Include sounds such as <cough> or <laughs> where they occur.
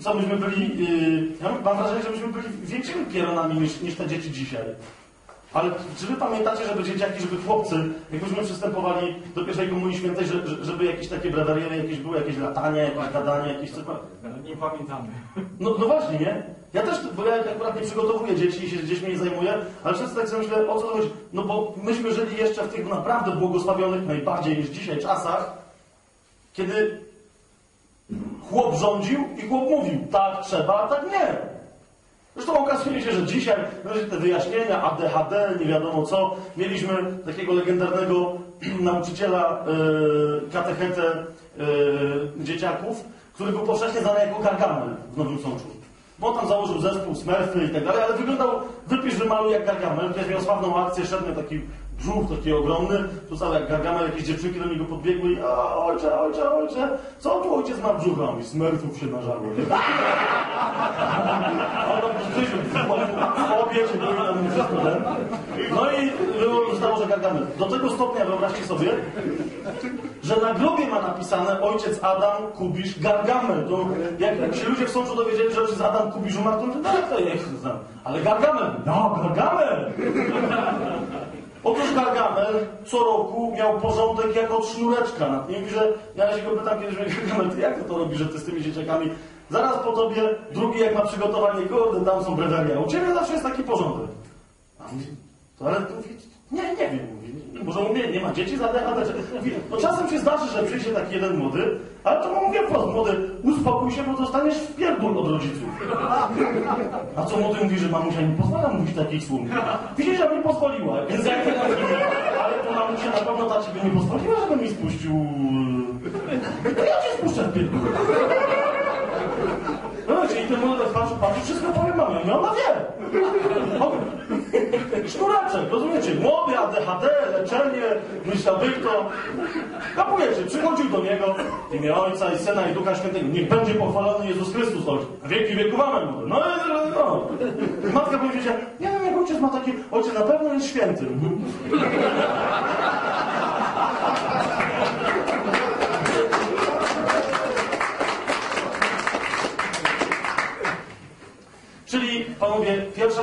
co myśmy byli, yy, ja mam wrażenie, że myśmy byli większymi pieronami niż, niż te dzieci dzisiaj. Ale czy wy pamiętacie, żeby dzieciaki, żeby chłopcy, jakbyśmy przystępowali do pierwszej komunii świętej, że, że- żeby jakieś takie breweriery, jakieś były, jakieś latanie, jakieś gadanie, jakieś coś. Nie pamiętamy. No, no właśnie, nie? Ja też, bo ja akurat nie przygotowuję dzieci i się dziećmi nie zajmuję, ale często tak sobie myślę, o co chodzi? No bo myśmy żyli jeszcze w tych naprawdę błogosławionych najbardziej niż dzisiaj czasach, kiedy chłop rządził i chłop mówił, tak trzeba, a tak nie. Zresztą okazuje się, że dzisiaj te wyjaśnienia, ADHD, nie wiadomo co, mieliśmy takiego legendarnego <clears throat> nauczyciela, yy, katechetę yy, dzieciaków, który był powszechnie znany jako Gargamel w Nowym Sączu. Bo on tam założył zespół Smurfy i tak dalej, ale wyglądał, wypisz, wymaluj jak Gargamel. Kiedyś miał sławną akcję, szedł taki brzuch taki ogromny, tu cały jak Gargamel, jakieś dziewczynki do niego podbiegły i ojcze, ojcze, ojcze, co tu ojciec ma brzucha? On mówi, Smurfów się nażarło. nie? <laughs> A on tam gdzieś obiecie były tam wszystko. No i Gargamel. Do tego stopnia wyobraźcie sobie, że na grobie ma napisane ojciec Adam Kubisz Gargamel. To jak, się ludzie w Sączu dowiedzieli, że ojciec Adam Kubisz umarł, to mówię, jak to jest? Ale Gargamel, no Gargamel! Otóż Gargamel co roku miał porządek jak od sznureczka że ja się go pytam kiedyś, Gargamel, ty jak to, to robisz, że ty z tymi dzieciakami zaraz po tobie, drugi jak ma przygotowanie, kurde, tam są breweria, u ciebie zawsze jest taki porządek. A mówi, to ale mówi, nie, nie wiem, mówi, może mnie nie ma dzieci za ADHD, czy- mówi, no czasem się zdarzy, że przyjdzie taki jeden młody, ale to mówię wprost, młody, uspokój się, bo dostaniesz w pierdol od rodziców. A co młody mówi, że mamusia nie pozwala mówić takich słów. Widzisz, że mi pozwoliła, więc jak nazwijmy, ale to mamusia na pewno ta ciebie nie pozwoliła, żebym mi spuścił... To ja cię spuszczę w pierdol. No czyli ten młody patrzy, patrzy, wszystko powiem mamie, nie ona wie. Szkoraczek, rozumiecie? Młody, ADHD, leczenie, myślabykto. Kapujecie, przychodził do niego w imię Ojca i Syna i Ducha Świętego. Niech będzie pochwalony Jezus Chrystus, Ojciec. Wieki wieków amen. No, no, no, no. Matka powiedziała, nie wiem, jak ojciec ma taki... Ojciec na pewno jest święty. Czyli, panowie, pierwsza